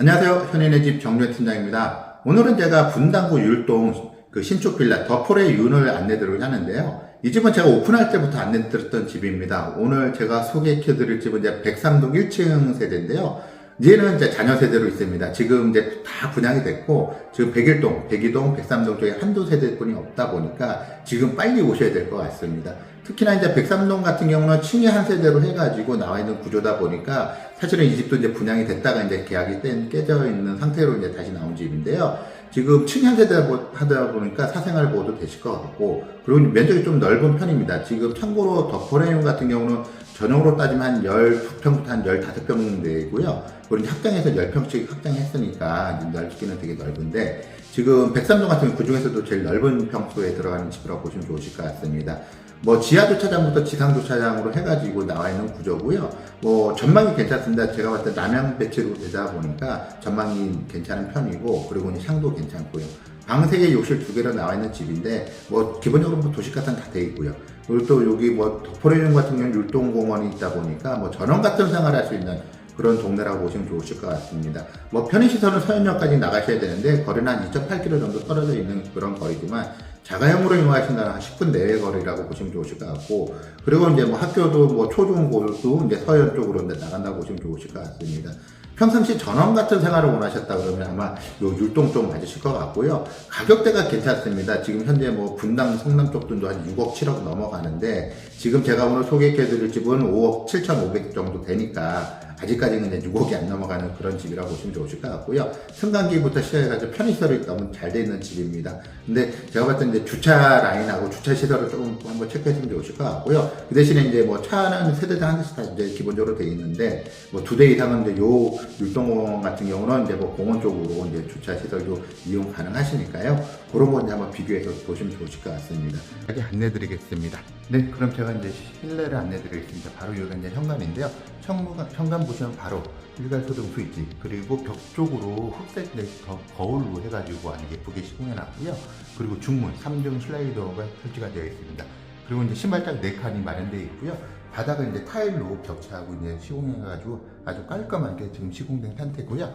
안녕하세요. 현인의 집 정주현 팀장입니다. 오늘은 제가 분당구 율동 그 신축 빌라 더폴의 윤을 안내드리고 하는데요. 이 집은 제가 오픈할 때부터 안내드렸던 집입니다. 오늘 제가 소개해드릴 집은 이제 103동 1층 세대인데요. 이제는 이제 자녀 세대로 있습니다. 지금 이제 다 분양이 됐고, 지금 101동, 102동, 103동 쪽에 한두 세대뿐이 없다 보니까 지금 빨리 오셔야 될 것 같습니다. 특히나 이제 103동 같은 경우는 층이 한 세대로 해가지고 나와 있는 구조다 보니까 사실은 이 집도 이제 분양이 됐다가 이제 계약이 뗀, 깨져 있는 상태로 이제 다시 나온 집인데요. 지금 층이 한 세대 하다 보니까 사생활 보호도 되실 것 같고, 그리고 면적이 좀 넓은 편입니다. 지금 참고로 더퍼레용 같은 경우는 전용으로 따지면 한 12평부터 한 15평 되고요. 그리고 확장해서 10평씩 확장했으니까 넓기는 되게 넓은데, 지금 백삼동 같은 경우 그 중에서도 제일 넓은 평수에 들어가는 집이라고 보시면 좋으실 것 같습니다. 뭐 지하 주차장부터 지상 주차장으로 해가지고 나와 있는 구조고요. 뭐 전망이 괜찮습니다. 제가 봤을 때 남향 배치로 되다 보니까 전망이 괜찮은 편이고 그리고 향도 괜찮고요. 방 3개, 욕실 2개로 나와 있는 집인데 뭐 기본적으로 뭐 도시 같은 다 돼 있고요. 그리고 또 여기 뭐 도포레용 같은 경우는 율동공원이 있다 보니까 뭐 전원 같은 생활할 수 있는 그런 동네라고 보시면 좋으실 것 같습니다. 뭐 편의시설은 서현역까지 나가셔야 되는데 거리는 한 2.8km 정도 떨어져 있는 그런 거리지만 자가용으로 이용하신다면 한 10분 내외 거리라고 보시면 좋으실 것 같고 그리고 이제 뭐 학교도 뭐 초중고도 이제 서현 쪽으로 나간다고 보시면 좋으실 것 같습니다. 평상시 전원 같은 생활을 원하셨다 그러면 아마 요 율동 쪽 맞으실 것 같고요. 가격대가 괜찮습니다. 지금 현재 뭐 분당 성남 쪽도 한 6억 7억 넘어가는데 지금 제가 오늘 소개해드릴 집은 5억 7,500 정도 되니까 아직까지는 이제 6억이 안 넘어가는 그런 집이라고 보시면 좋으실 것 같고요. 승강기부터 시작해가지고 편의시설이 너무 잘 돼 있는 집입니다. 근데 제가 봤을 때 주차 라인하고 주차 시설을 조금 한번 체크했으면 좋으실 것 같고요. 그 대신에 이제 뭐 차는 세대당 한 대씩 다 이제 기본적으로 돼 있는데 뭐 두 대 이상은 이제 요 율동공원 같은 경우는 이제 뭐 공원 쪽으로 이제 주차 시설도 이용 가능하시니까요. 그런 거 이제 한번 비교해서 보시면 좋으실 것 같습니다. 여기 안내드리겠습니다. 네, 그럼 제가 이제 실내를 안내드리겠습니다. 바로 여기가 이제 현관인데요. 현관, 현관 보시면 바로 일괄소등 스위치 그리고 벽 쪽으로 흑색 네, 거- 거울로 해가지고 아주 예쁘게 시공해놨고요. 그리고 중문 3중 슬라이더가 설치가 되어 있습니다. 그리고 이제 신발장 4칸이 마련되어 있고요. 바닥은 이제 타일로 벽체하고 이제 시공해가지고 아주 깔끔하게 지금 시공된 상태고요.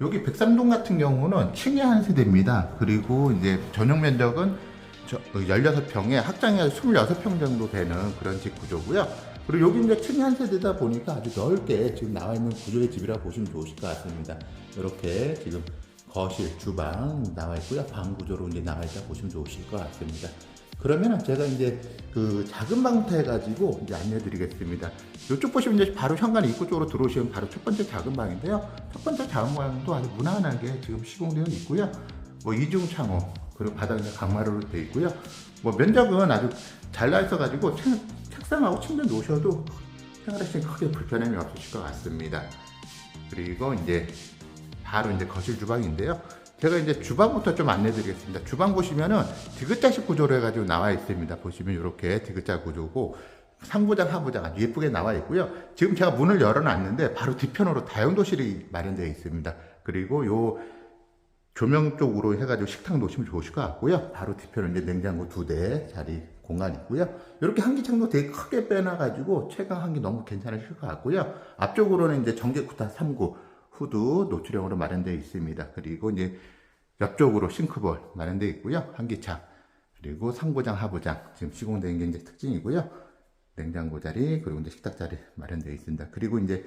여기 백삼동 같은 경우는 층이 한 세대입니다. 그리고 이제 전용 면적은 저 16평에 확장해 26평 정도 되는 그런 집 구조고요. 그리고 여기 이제 층이 한 세대다 보니까 아주 넓게 지금 나와 있는 구조의 집이라 보시면 좋으실 것 같습니다. 이렇게 지금 거실, 주방 나와 있고요. 방 구조로 이제 나와 있다 보시면 좋으실 것 같습니다. 그러면 제가 이제 그 작은 방부터 해가지고 이제 안내드리겠습니다. 이쪽 보시면 이제 바로 현관 입구 쪽으로 들어오시면 바로 첫 번째 작은 방인데요. 첫 번째 작은 방도 아주 무난하게 지금 시공되어 있고요. 뭐 이중 창호 그리고 바닥에 강마루로 되어 있고요. 뭐 면적은 아주 잘 나 있어가지고 책, 책상하고 침대 놓으셔도 생활하시는 크게 불편함이 없으실 것 같습니다. 그리고 이제 바로 이제 거실 주방인데요. 제가 이제 주방부터 좀 안내 드리겠습니다. 주방 보시면은 디귿자식 구조로 해가지고 나와 있습니다. 보시면 이렇게 디귿자 구조고 상부장, 하부장 아주 예쁘게 나와 있고요. 지금 제가 문을 열어놨는데 바로 뒤편으로 다용도실이 마련되어 있습니다. 그리고 요 조명 쪽으로 해가지고 식탁 놓으시면 좋으실 것 같고요. 바로 뒤편에 이제 냉장고 두 대 자리 공간 있고요. 이렇게 한기창도 되게 크게 빼놔가지고 최강 한기 너무 괜찮으실 것 같고요. 앞쪽으로는 이제 전기쿠타 3구 후드 노출형으로 마련되어 있습니다. 그리고 이제 옆쪽으로 싱크볼 마련되어 있고요. 한기창 그리고 상부장 하부장 지금 시공된 게 이제 특징이고요. 냉장고 자리 그리고 이제 식탁 자리 마련되어 있습니다. 그리고 이제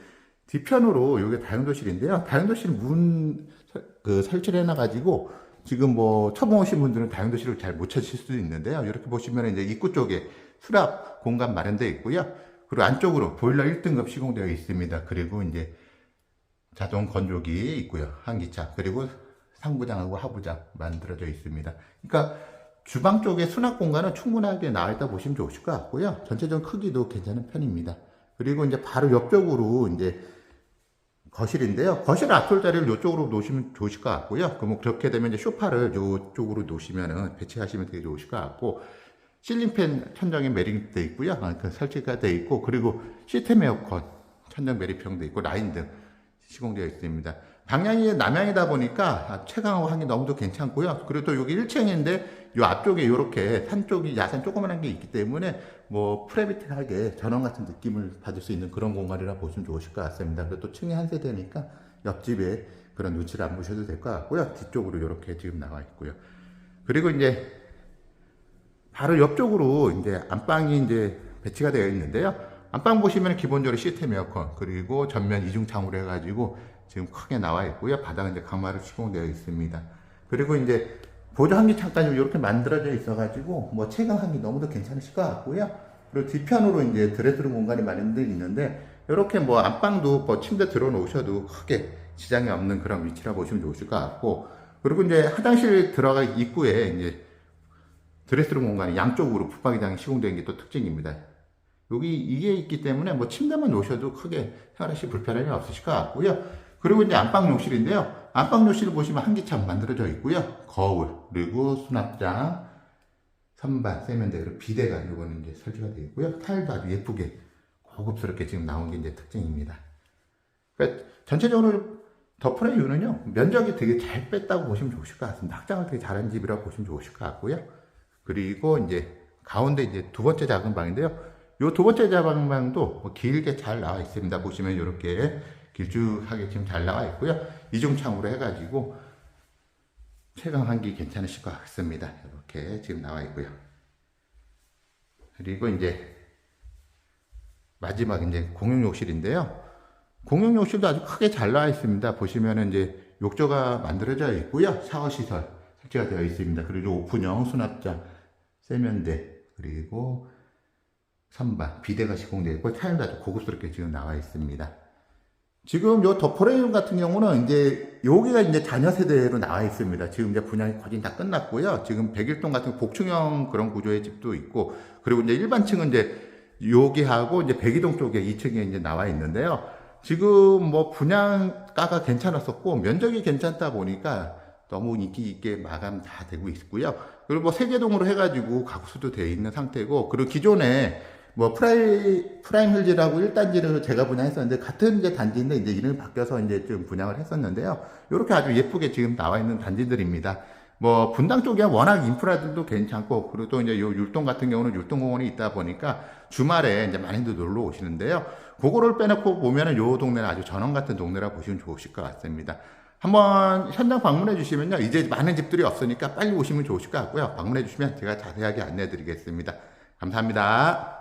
뒤편으로 이게 다용도실인데요. 다용도실 문 설- 그 설치를 해놔가지고 지금 뭐 처음 오신 분들은 다용도실을 잘 못 찾으실 수도 있는데요. 이렇게 보시면 이제 입구 쪽에 수납 공간 마련되어 있고요. 그리고 안쪽으로 보일러 1등급 시공되어 있습니다. 그리고 이제 자동 건조기 있고요. 한기차 그리고 상부장하고 하부장 만들어져 있습니다. 그러니까 주방 쪽에 수납 공간은 충분하게 나와 있다 보시면 좋으실 것 같고요. 전체적인 크기도 괜찮은 편입니다. 그리고 이제 바로 옆쪽으로 이제 거실인데요. 거실 앞솔 자리를 이쪽으로 놓으시면 좋으실 것 같고요. 그러면 그렇게 되면 이제 소파를 이쪽으로 놓으시면은 배치하시면 되게 좋으실 것 같고 실링팬 천장에 매립돼 있고요. 아, 그 설치가 돼 있고 그리고 시스템 에어컨 천장 매립형 돼 있고 라인 등 시공되어 있습니다. 방향이 남향이다 보니까 아, 채광하고 하기 너무도 괜찮고요. 그리고 또 여기 1층인데 이 앞쪽에 이렇게 산 쪽이 야산 조그만한 게 있기 때문에 뭐 프라이빗하게 전원 같은 느낌을 받을 수 있는 그런 공간이라 보시면 좋으실 것 같습니다. 그리고 또 층이 한 세대니까 옆집에 그런 눈치를 안 보셔도 될 것 같고요. 뒤쪽으로 이렇게 지금 나와 있고요. 그리고 이제 바로 옆쪽으로 이제 안방이 이제 배치가 되어 있는데요. 안방 보시면 기본적으로 시스템 에어컨 그리고 전면 이중 창으로 해가지고 지금 크게 나와 있고요. 바닥은 이제 강마루 시공되어 있습니다. 그리고 이제 보조 환기 창까지 이렇게 만들어져 있어가지고 뭐 채광 환기 너무도 괜찮으실 것 같고요. 그리고 뒤편으로 이제 드레스룸 공간이 마련되어 있는데 이렇게 뭐 안방도 뭐 침대 들어놓으셔도 크게 지장이 없는 그런 위치라 보시면 좋으실 것 같고 그리고 이제 화장실 들어가 입구에 이제 드레스룸 공간이 양쪽으로 붙박이장이 시공된 게 또 특징입니다. 여기 이게 있기 때문에 뭐 침대만 놓으셔도 크게 생활하시 불편함이 없으실 것 같고요. 그리고 이제 안방 욕실인데요. 안방 욕실을 보시면 한기창 만들어져 있고요. 거울, 그리고 수납장, 선반, 세면대, 그리고 비대가 이거는 이제 설치가 되어 있고요. 타일도 아주 예쁘게 고급스럽게 지금 나온 게 이제 특징입니다. 그러니까 전체적으로 더프레 이유는요 면적이 되게 잘 뺐다고 보시면 좋으실 것 같습니다. 확장을 되게 잘한 집이라고 보시면 좋으실 것 같고요. 그리고 이제 가운데 이제 두 번째 작은 방인데요. 요 두 번째 방도 뭐 길게 잘 나와 있습니다. 보시면 이렇게 길쭉하게 지금 잘 나와 있고요. 이중창으로 해가지고 최강 환기 괜찮으실 것 같습니다. 이렇게 지금 나와 있고요. 그리고 이제 마지막 이제 공용 욕실인데요. 공용 욕실도 아주 크게 잘 나와 있습니다. 보시면은 이제 욕조가 만들어져 있고요. 샤워 시설 설치가 되어 있습니다. 그리고 오픈형 수납장, 세면대, 그리고 선반, 비대가 시공되어 있고 타일도 고급스럽게 지금 나와 있습니다. 지금 요 더포레이움 같은 경우는 이제 여기가 이제 자녀 세대로 나와 있습니다. 지금 이제 분양이 거진 다 끝났고요. 지금 백일동 같은 복층형 그런 구조의 집도 있고 그리고 이제 일반층은 이제 여기하고 이제 백이동 쪽에 2층에 이제 나와 있는데요. 지금 뭐 분양가가 괜찮았었고 면적이 괜찮다 보니까 너무 인기 있게 마감 다 되고 있고요. 그리고 뭐 세개동으로 해가지고 가구수도 되어 있는 상태고 그리고 기존에 뭐 프라이 프라임 힐즈라고 1단지를 제가 분양했었는데 같은 이제 단지인데 이제 이름이 바뀌어서 이제 좀 분양을 했었는데요. 이렇게 아주 예쁘게 지금 나와 있는 단지들입니다. 뭐 분당 쪽에 워낙 인프라들도 괜찮고 그리고 또 이제 요 율동 같은 경우는 율동공원이 있다 보니까 주말에 이제 많이들 놀러 오시는데요. 그거를 빼놓고 보면은 요 동네는 아주 전원 같은 동네라 보시면 좋으실 것 같습니다. 한번 현장 방문해 주시면요. 이제 많은 집들이 없으니까 빨리 오시면 좋으실 것 같고요. 방문해 주시면 제가 자세하게 안내해 드리겠습니다. 감사합니다.